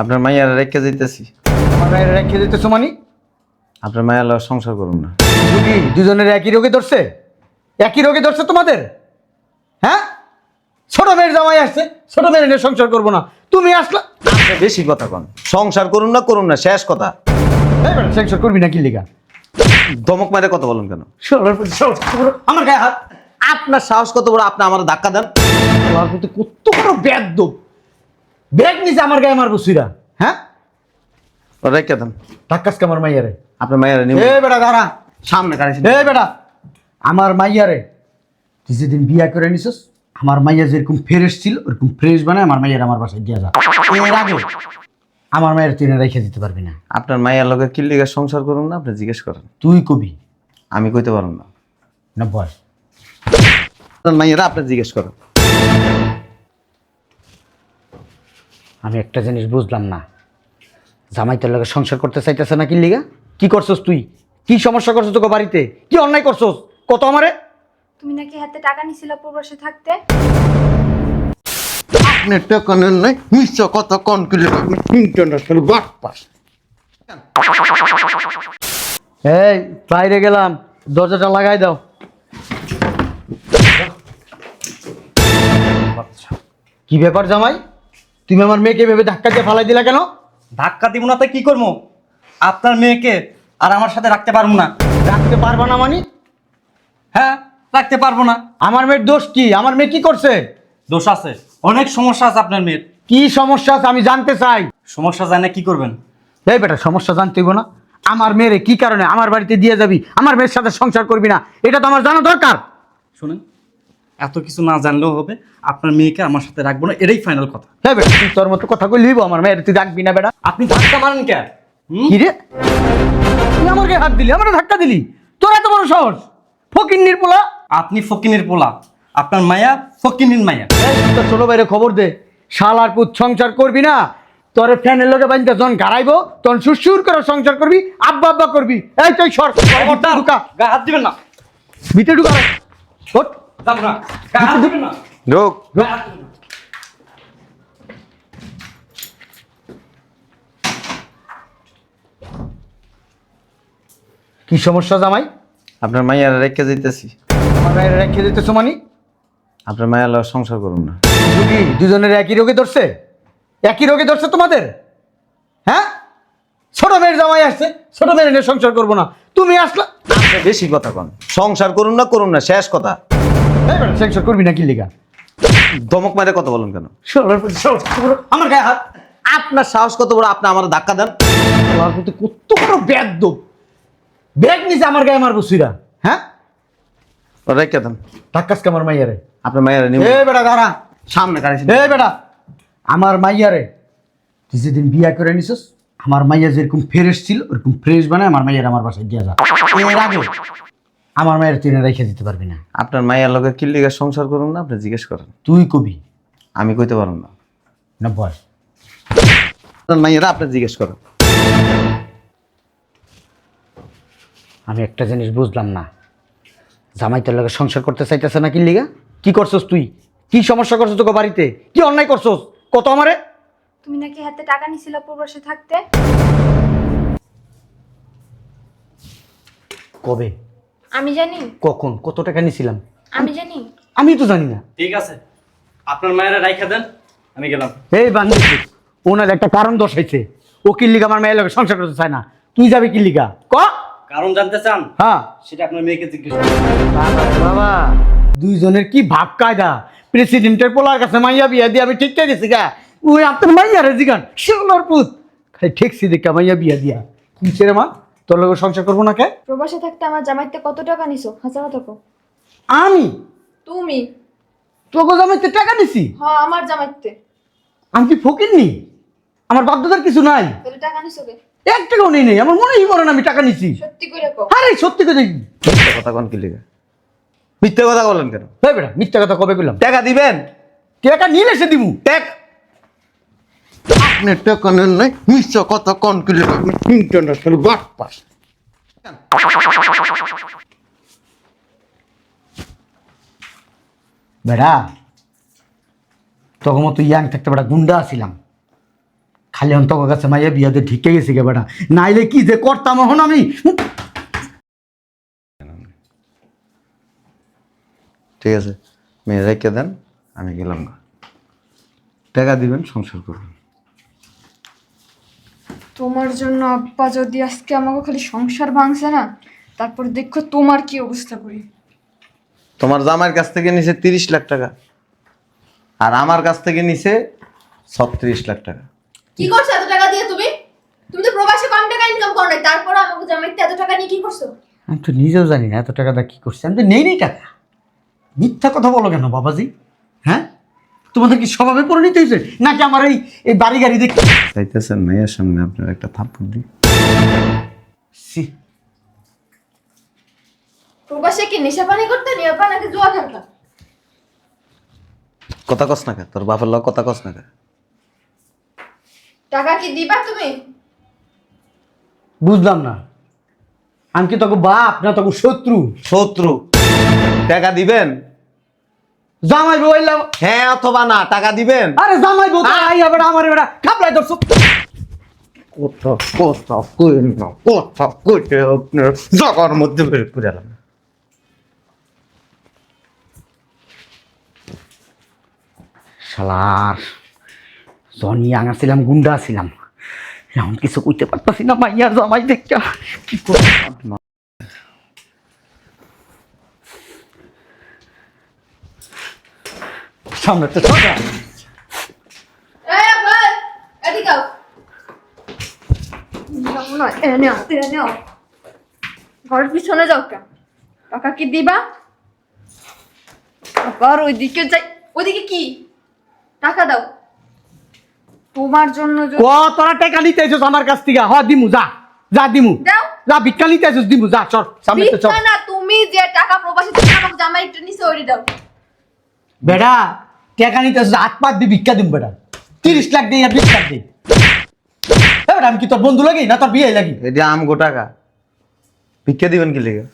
আপনার মাইয়ার রেখে যেতেছি আমার মায়ের রেখে দিতেছো মানি? আপনার মায়ের লগে সংসার করুন না। রুগী দুজনের একই রোগে ধরছে? একই রোগে ধরছে তোমাদের? হ্যাঁ? ছোট মেয়ের জামাই আসছে ছোট মেয়ের নিয়ে সংসার করব না। তুমি আসলা আপনি বেশি কথা কন। সংসার করুন না করুন না শেষ কথা। এই বেটা, সংসার করবি না কি লিগা? ধমক মারে কথা বলুন কেন? আমার গায়ে হাত আপনার সাহস কত বড়? আপনি আমার ধাক্কা দেন। আমার কত বড় ব্যাগ ব্যাগ নিচে আমার গায়ে মারবো সুইরা। হ্যাঁ? রেখে দেন। ধাক্কাস কে আমার মাইয়ারে। আপনার মায়ের নিব এ বেটা দাঁড়া। সামনে গাড়ি এ বেটা। আমার মাইয়ারে তুই যেদিন বিয়া করে নিছিস আমার মাইয়া যেরকম ফ্রেশ ছিল ওরকম ফ্রেশ বানায় আমার মাইয়ার আমার বাসায় দিয়ে যা। এর আগে আমার মায়ের তুই না রেখে দিতে পারবি না। আপনার মায়ের লগে কি লিগে সংসার করুন না আপনি জিজ্ঞেস করেন। তুই কবি। আমি কইতে পারুন না। না বল। আপনার মাইয়েরা আপনি জিজ্ঞেস করেন। আমি একটা জিনিস বুঝলাম না। জামাইতের লগে সংসার করতে চাইতেছে না কি লিগা? কি করছস তুই? কি সমস্যা করছস তোকে বাড়িতে? কি অন্যায় করছস? কত আমারে? তুমি নাকি হাতে টাকা নিছিল প্রবাসে থাকতে? আপনি টাকা নেন নাই মিশ্র কথা কন কিলে ইন্টারন্যাশনাল পাস এই বাইরে গেলাম। দরজাটা লাগাই দাও। কি ব্যাপার জামাই? তুমি আমার মেয়েকে ভেবে ধাক্কা দিয়ে ফালাই দিলা কেন? ধাক্কা দিব না তো কি করব? আপনার মেয়েকে আর আমার সাথে রাখতে পারব না। রাখতে পারবা না মানি? হ্যাঁ রাখতে পারব না। আমার মেয়ের দোষ কি? আমার মেয়ে কি করছে? দোষ আছে। অনেক সমস্যা আছে আপনার মেয়ের। কি সমস্যা আছে আমি জানতে চাই। সমস্যা জানে কি করবেন? এই বেটা সমস্যা জানতে হইবো না। আমার মেয়েরে কি কারণে আমার বাড়িতে দিয়ে যাবি? আমার মেয়ের সাথে সংসার করবি না। এটা তো আমার জানা দরকার। শুনেন। এত কিছু না জানলেও হবে। আপনার মেয়েকে আমার সাথে রাখব না এটাই ফাইনাল কথা। হ্যাঁ বেটা তুই তোর মতো কথা কই লিব আমার মেয়ের তুই রাখবি না বেটা। আপনি ধাক্কা মারেন কে? কি রে? তুই আমার গায়ে হাত দিলি আমার ধাক্কা দিলি। তোর এত বড় সাহস? ফকির নির্পোলা আপনি ফকিনের পোলা। আপনার মায়া ফকিনের মায়া। তোর ছোট বাইরে খবর দে। শালার পুত সংসার করবি না তোর ফ্যানের লোকে বান্ধা যখন গাড়াইবো তখন সুরসুর করে সংসার করবি আব্বা আব্বা করবি। এই তুই সর গায়ে হাত দিবেন না। ভিতরে ঢুকা। যাব না। হাত না। ঢোক। কি সমস্যা জামাই? আপনার মাইয়ার রেখে যেতেছি আমার গায়ে রেখে দিতেছো মানি? আপনার মায়ের সংসার করুন না। রুগী দুজনের একই রোগে ধরছে? একই রোগে ধরছে তোমাদের? হ্যাঁ? ছোট মেয়ের জামাই আসছে ছোট মেয়ের নিয়ে সংসার করব না। তুমি আসলা বেশি কথা কন। সংসার করুন না করুন না শেষ কথা। করবি না কি লিগা? ধমক মারে কথা বলেন কেন? আমার গায়ে হাত। আপনার সাহস কত বড়? আপনি আমার ধাক্কা দেন। আমার কত বড় ব্যাগ নিচে আমার গায়ে মারবো সুইরা। হ্যাঁ? রেখে দেন। ধাক্কাস আমার মাইয়ারে। আপনার এ বেটা দাঁড়া। সামনে বেটা আমার মাইয়ারে। তুই যেদিন বিয়া করে নিছিস আমার মাইয়া যেরকম ফ্রেশ ছিল ওরকম ফ্রেশ বানায় আমার মাইয়ার আমার বাসায় দিয়ে যা। এর আগে আমার মায়ের তুই না রেখে দিতে পারবি না। আপনার মায়ের লগে কি লিগে সংসার করুন না? আপনি জিজ্ঞেস করেন। তুই কবি। আমি কইতে পারুন না। না বস আপনার মাইয়েরা আপনি জিজ্ঞেস করেন। আমি একটা জিনিস বুঝলাম না। জামাইতের লগে সংসার করতে চাইতেছে না কি লিগা? কি করছস তুই? কি সমস্যা করছস তোকে বাড়িতে? কি অন্যায় করছস? কত আমারে? তুমি নাকি হাতে টাকা নিছিল প্রবাসে থাকতে? কবে? আমি জানি। কখন? কত টাকা নিছিলাম? আমি জানি। আমি তো জানি না। ঠিক আছে। আপনার মায়েরা রাইখা দেন আমি গেলাম। এই বান্ধবী ওনার একটা কারণ দর্শাইছে। ও কি লিগা আমার মেয়ের লগে সংসার করতে চায় না? তুই যাবি কি লিগা? ক? কারণ জানতে চান? হ্যাঁ। সেটা আপনার মেয়েকে জিজ্ঞেস করুন। বাবা রে বাবা। দুইজনের কি ভাব কায়দা? প্রেসিডেন্টের পোলার কাছে মাইয়া বিয়া দিয়ে আমি ঠিক গেছি গা। ওই আপনার মাইয়া রে জিগান শিলর পুত খালি ঠেকছি দেখা মাইয়া বিয়া দিয়া। কি ছেড়ে মা? তোর লগে সংসার করব না কে প্রবাসে থাকতে আমার জামাইতে কত টাকা নিছো? হাজার টাকা আমি? তুমি। তোকে জমাইতে টাকা নিছি? হ্যাঁ আমার জামাইতে। আমি কি ফকির নি আমার বাধ্যতার কিছু নাই? তাহলে টাকা নিছো কে? এক টাকাও নেই নেই আমার মনেই করে না আমি টাকা নিছি। সত্যি করে কো আরে সত্যি কথা মিথ্যা কথা কন কি লিগে? মিথ্যা কথা বলেন কেন? ভাই বেটা মিথ্যা কথা কবে করলাম টাকা দিবেন? টাকা নিলে সে দিমু। টেক আপনি টাকা নেন নাই মিশ্র কথা কন কি লিগে আপনি ইন্টারন্যাশনাল বাট পাস বেড়া তখন মতো ইয়াং থাকতে বেড়া গুন্ডা আছিলাম খালি অন্তক কাছে মাইয়া বিয়াতে ঢিকে গেছি গে বেড়া। নাইলে কি যে করতাম এখন আমি? ঠিক আছে মেয়ে রেখে দেন আমি গেলাম না টাকা দিবেন সংসার করবেন। তোমার জন্য আব্বা যদি আজকে আমাকে খালি সংসার ভাঙছে না তারপর দেখো তোমার কি অবস্থা করি। তোমার জামাইয়ের কাছ থেকে নিছে তিরিশ লাখ টাকা আর আমার কাছ থেকে নিছে ছত্রিশ লাখ টাকা। কি করছ এত টাকা দিয়ে তুমি? তুমি তো প্রবাসে কম টাকা ইনকাম করো নাই তারপর আমাকে জামাইতে এত টাকা নিয়ে কি করছ? আমি তো নিজেও জানি না এত টাকাটা কি করছে আমি তো নেই নেই টাকা। মিথ্যা কথা বলো কেন বাবাজি? হ্যাঁ? তোমাদের কি স্বভাবে পরিণত হয়েছে? নাকি আমার এই এই বাড়ি গাড়ি দেখতে চাইতেছেন মেয়ের সামনে আপনার একটা থাপ্পড় দিই। ছি, প্রবাসে কি নেশা পানি করতে? নিয়ে পা নাকি জুয়া খেলতা? কথা কস না কে? তোর বাপের লোক কথা কস না কে? টাকা কি দিবা তুমি? বুঝলাম না। আমি কি তোকে বাপ না তোকে শত্রু? শত্রু। টাকা দিবেন? জামাই বইলাম হ্যাঁ অথবা না টাকা দিবেন। আরে জামাই বউ আই এবার আমার এবার খাপলাই ধরছো। কথা কথা কই না কথা কইতে আপনার জগার মধ্যে বের করে এলাম শালার জনি আঙা ছিলাম গুন্ডা ছিলাম এমন কিছু কইতে পারতাছি না মাইয়ার জামাই কি করব সামনে সোজা আও। ঘরের পিছনে যাও কেন? টাকা কি দিবা? আবার ওইদিকে যাই। ওইদিকে কি? টাকা দাও। তোমার জন্য ক তোরা টাকা নিতে আইছস আমার কাছ থেকে? হ দিমু যা। যা দিমু। দাও। যা ভিক্ষা নিতে আইছস দিমু যা চল সামনে তো চল। না তুমি যে টাকা প্রবাসী থেকে আমাকে জামাই একটু নিছে ওইটি দাও। বেটা টাকা নিতে হাত পাত দিয়ে ভিক্ষা দিম বেটা। তিরিশ লাখ দিয়ে আর বিশ লাখ দিই বেটা আমি কি তোর বন্ধু লাগি না তোর বিয়ে লাগি? এটা আমগো টাকা। ভিক্ষা দিবেন কি লেগে?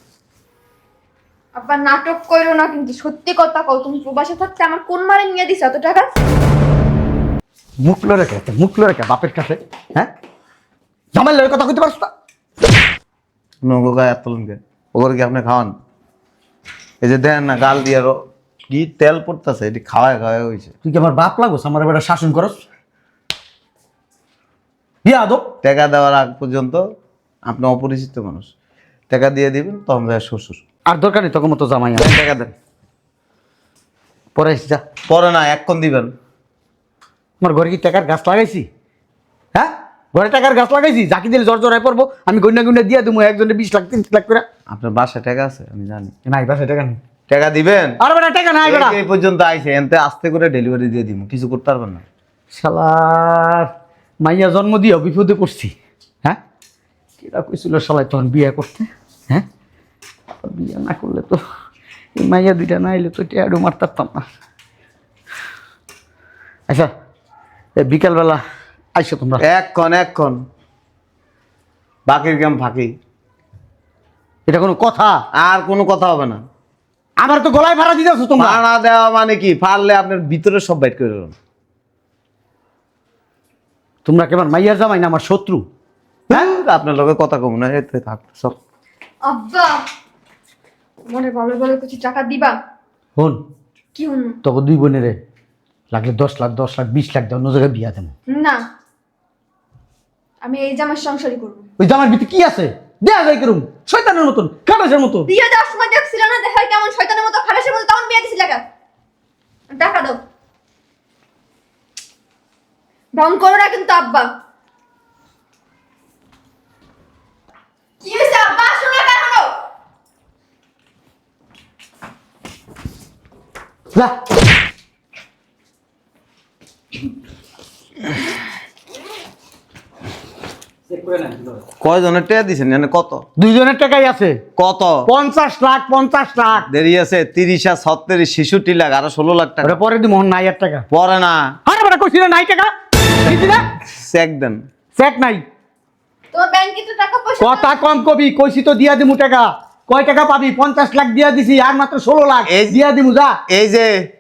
আবার নাটক করো না কিন্তু সত্যি কথা কও তুমি প্রবাসে থাকতে আমার কোন মারে নিয়ে দিছ এত টাকা? মুখ লড়ে রেখে মুখ লড়ে রেখে বাপের কাছে? হ্যাঁ? জামাই লড়ে কথা কইতে পারছ না? নগো গায়ে এত লঙ্কে ওগুলো কি আপনি খাওয়ান? এই যে দেন না গাল দিয়ে কি তেল পড়তেছে এটি খাওয়ায় খাওয়ায় হয়েছে তুই কি আমার বাপ লাগোস? আমার বেটা শাসন করস? বিয়া আদব? টাকা দেওয়ার আগ পর্যন্ত আপনি অপরিচিত মানুষ। টাকা দিয়ে দিবেন তখন যায় শ্বশুর। আর দরকার নেই তোকে মতো জামাই আমার। টাকা দেন। পরে আসি যা। পরে না এক্ষণ দিবেন। আমার ঘরে কি টাকার গাছ লাগাইছি? হ্যাঁ? ঘরে টাকার গাছ লাগাইছি? যাকে দিলে জ্বর জ্বরায় পড়ব। আমি গন্যা গন্যা দিয়ে দেবো একজনে বিশ লাখ তিরিশ লাখ করে। আপনার বাসায় টাকা আছে? আমি জানি। না নাই বাসে টাকা নেই। টাকা দিবেন? আর বেটা টাকা নাই বেটা। এই- পর্যন্ত আইছে এনতে আস্তে করে ডেলিভারি দিয়ে দিব কিছু করতে পারবেন না। শালার মাইয়া জন্ম দিয়েও বিপদে পড়ছি হ্যাঁ? কিরা কইছিল শালাই তখন বিয়ে করতে হ্যাঁ? বিয়ে না করলে তো এই মাইয়া দুইটা না এলে তো টেয়ারও মারতে পারতাম না। আচ্ছা এই বিকালবেলা আইসো তোমরা। এক্ষণ এক্ষণ। বাকির কাম ফাঁকি। এটা কোনো কথা? আর কোনো কথা হবে না। আমার তো গলায় ভাড়া দিতেছো তোমরা। ভাড়া দেওয়া মানে কি? ফাড়লে আপনার ভিতরে সব বাইট করে দেবেন। তোমরা কেমন মাইয়ার জামাই না আমার শত্রু? হ্যাঁ? আপনার লগে কথা কম না এতে থাক সব আব্বা মনে ভালো ভালো কিছু টাকা দিবা? হন। কি হন? তোকে দুই বোনেরে লাগলে দশ লাখ দশ লাখ বিশ লাখ দেওয়া অন্য জায়গায় বিয়া দেবো। না আমি এই জামার সংসারই করব। ওই জামার ভিতরে কি আছে? দেয়া যায় কিরম? শয়তানের মতন কাটাসের মতন। বিয়ে যাওয়ার সময় দেখছিল না? দেখায় কেমন শয়তানের মতো খারাসের মতো তখন বিয়ে দিছিল টাকা দাও। ঢং করো না কিন্তু আব্বা। কি হয়েছে আব্বা? কেন? হলো যা। কয়জনের টেয়া দিছেন? জানে কত? দুইজনের টাকাই আছে। কত? পঞ্চাশ লাখ পঞ্চাশ লাখ। দেরি আছে তিরিশ আর ছত্রিশ শিশুটি লাখ আরও ষোলো লাখ টাকা। পরে দি মোহন নাই আর টাকা। পরে না। আরে বেটা কইছি না নাই টাকা? চেক দেন। চেক নাই। তোমার ব্যাংকে তো টাকা পয়সা কথা কম কবি কইছি তো দিয়া দিমু টাকা। কয় টাকা পাবি? পঞ্চাশ লাখ দিয়া দিছি আর মাত্র ষোলো লাখ। এই- দিয়া দিমু যা। এই যে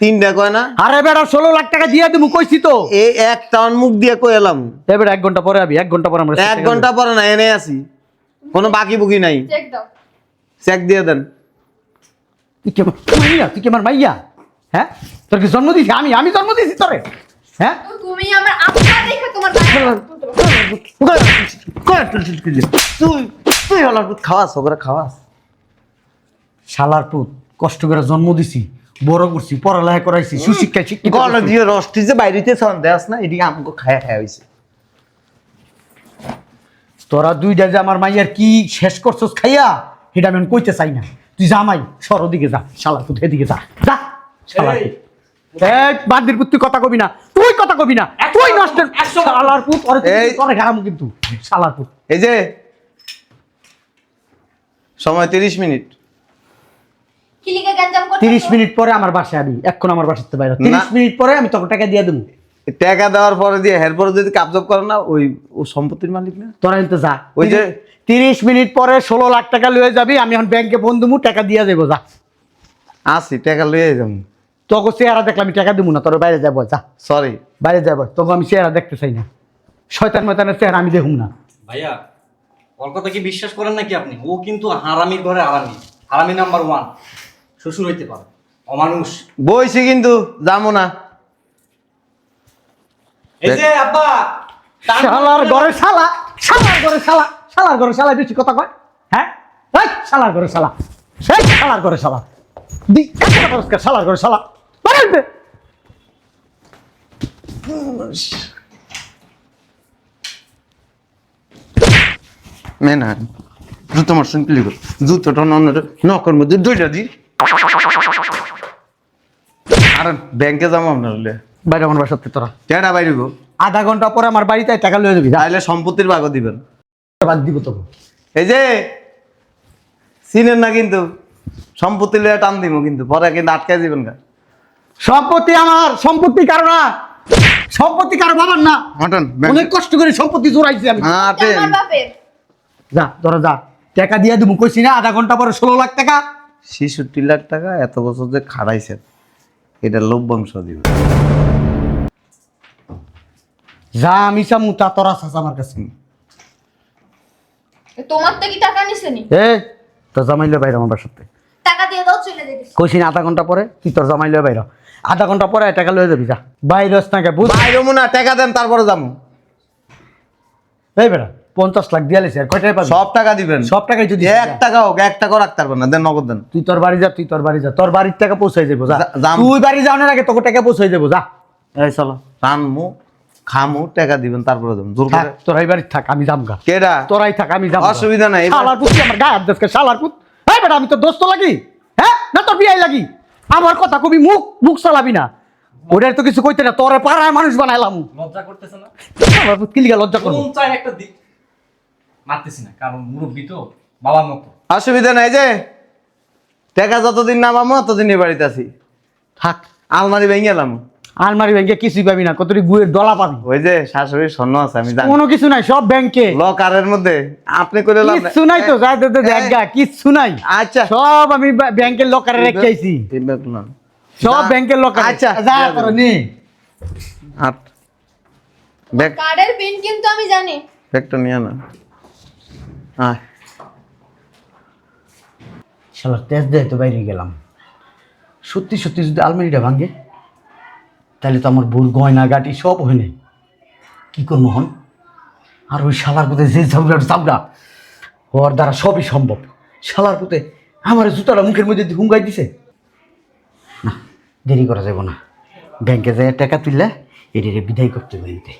তিনটা কয় না? আরে বেড়া ষোলো লাখ টাকা দিয়ে দেবো কইছি তো। এই এক টাউন মুখ দিয়ে কই এলাম। এবার এক ঘণ্টা পরে আবি এক ঘণ্টা পরে আমরা এক ঘণ্টা পরে না এনে আসি। কোনো বাকি বুকি নাই। চেক দাও। চেক দিয়ে দেন। তুই কি আমার মাইয়া তুই কি আমার মাইয়া? হ্যাঁ? তোর কি জন্ম দিয়েছি আমি আমি জন্ম দিয়েছি তোরে? হ্যাঁ? তুমি আমার আত্মা দেখে তোমার। তুই? তুই? হলার পুত খাওয়াস ওগুলো খাওয়াস। শালার পুত কষ্ট করে জন্ম দিছি। বড় করছি পড়ালেখা করাইছি সুশিক্ষায় শিক্ষিত গলা দিয়ে রসটি যে বাইরেতে সন দেয়াস না এদিকে আমাকে খায়া খায়া হয়েছে তোরা দুইটা যে আমার মাইয়ার কি শেষ করছস খাইয়া সেটা আমি কইতে চাই না। তুই যা মাই সর ওদিকে যা শালার পুত এদিকে যা যা শালার এই, পুত। বান্দির পুত তুই কথা কবি না তুই কথা কবি না তুই নষ্ট একশো- শালার পুত ওরে তুই এই- তোরে গারামু কিন্তু শালার পুত। এই যে সময় তিরিশ মিনিট। কিলিকে গ্যাঞ্জাম করতে তিরিশ মিনিট পরে আমার বাসায় আবি এখন আমার বাসাতে বাইরে তিরিশ না। মিনিট পরে আমি তোকে টাকা দিয়ে দেবো টাকা দেওয়ার পরে দিয়ে এরপরে যদি কাবজব করে না ওই ও সম্পত্তির মালিক না? তোরা কিন্তু যা। ওই যে- তিরিশ মিনিট পরে ষোলো লাখ টাকা লয়ে যাবি আমি এখন ব্যাংকে ফোন দেবো টাকা দিয়ে দেবো যা। আসি টাকা যাম। তোকে চেহারা দেখলে আমি টাকা দেবো না তোর বাইরে যাব যা। সরি বাইরে যাব তোকে আমি চেহারা দেখতে চাই না। শয়তান ময়তানের চেহারা আমি দেখুম না। ভাইয়া ওর কথা কি বিশ্বাস করেন নাকি আপনি? ও কিন্তু হারামির ঘরে হারামি। হারামি নাম্বার ওয়ান শ্বশুর হইতে পারে। অমানুষ। বইছি কিন্তু যাব না। এই যে আব্বা তার- শালার ঘরে শালা শালার ঘরে শালা শালার ঘরে শালা বেশি কথা কয়। হ্যাঁ? এই শালার ঘরে শালা এই শালার ঘরে শালা। দি এত কথা কেন? শালার ঘরে শালা। বাড়াই দে। মে না জুতো মার শুনতে লিখো? জুতোটা নন্নটা নকর মধ্যে দুইটা দি। আর ব্যাংকে যাব আপনার হলে। বাইরে আমার বাসাতে তোরা। টাকা বাইরে গো? আধা ঘণ্টা পরে আমার বাড়িতে টাকা লয়ে যাবি তাহলে সম্পত্তির ভাগও দিবেন। বাদ দিব তোকে। এই যে চিনেন না কিন্তু সম্পত্তি লইয়া টান দিব কিন্তু পরে কিন্তু আটকাই দিবেন গা। সম্পত্তি আমার সম্পত্তি কারও না। সম্পত্তি কারও বাবার না। হটন অনেক কষ্ট করে সম্পত্তি জোড়াইছি আমি। হাটেন বাপের। যা তোরা যা। টাকা দিয়ে দেবো কইছি না আধা ঘণ্টা পরে ষোলো লাখ টাকা। ছেষট্টি লাখ টাকা এত বছর যে খাড়াইছেন এটা লভ্যাংশ দিবে। যা আমি চামু তা তোরা চাস আমার কাছে। তোমার তো কি টাকা নিছে নি? এ তোর জামাইলে বাইরে আমার বাসাতে টাকা দিয়ে দাও চলে যেতেছি কইছি না আধা ঘণ্টা পরে তুই তোর জামাইলে বাইরে আধা ঘণ্টা পরে টাকা লয়ে যাবি যা। বাইরে না বুঝ বাইরে না টাকা দেন তারপরে যাব। এই বেটা। পঞ্চাশ লাখ দিয়ে লেছি আর কয়টাই পাবি? সব টাকা দিবেন। সব টাকাই যদি এক টাকা হোক এক টাকাও রাখতে পারবেন না দেন নগদ দেন। তুই তোর বাড়ি যা তুই তোর বাড়ি যা তোর বাড়ির টাকা পৌঁছাই যাব যা। যাম। তুই বাড়ি যাওয়ার আগে তোকে টাকা পৌঁছাই যাব যা। এই চলো। রানমু খামু টাকা দিবেন তারপরে যাবেন জোর থাক করে। তোরাই বাড়ি থাক আমি যামগা। কেডা? তোরাই থাক আমি যাব অসুবিধা নাই, শালার পুত আমার গায়ে হাত দেশকে শালার পুত এই বেটা আমি তো দোস্ত লাগি? হ্যাঁ? না তোর বিয়াই লাগি? আমার কথা কবি মুখ মুখ চালাবি না। ওটার তো কিছু কইতে না তোরে পাড়ায় মানুষ বানাইলাম। লজ্জা করতেছে না? আমার পুত কিলিগা লজ্জা করব। কোন চাই একটা দিক। মারতেছি না কারণ মুরব্বী তো বাবার মতো। অসুবিধা নাই যে টাকা যতদিন না পাবো ততদিন এই বাড়িতে আছি। থাক আলমারি ভেঙে এলাম আলমারি ব্যাংকে কিছুই পাবি না কতটি গুয়ের ডলা পাবি। ওই যে শাশুড়ির স্বর্ণ আছে আমি জানি। কোনো কিছু নাই সব ব্যাংকে। লকারের মধ্যে আপনি করে লাভ। কিচ্ছু নাই তো যাই দে দেখা কিচ্ছু নাই। আচ্ছা। সব আমি ব্যাংকের লকারে রেখে আইছি। সব ব্যাংকের লকারে। আচ্ছা। যা। আট। ব্যাগ কার্ডের পিন কিন্তু আমি জানি। ব্যাগটা নিয়ে না। আয়। শালা তেজ দেয় তো বাইরে গেলাম। সত্যি সত্যি যদি আলমারিটা ভাঙে, তাহলে তো আমার ভুল গয়না গাটি সব হয়ে নেই কী করব হন আর ওই শালার পুঁতে যে ঝাবড়া চাবড়া ওর দ্বারা সবই সম্ভব। শালার পুঁতে আমার জুতাটা মুখের মধ্যে হুঙ্গাই দিছে। না, দেরি করা যাব না। ব্যাংকে যায় টাকা তুললে এটিরে বিদায় করতে হবে।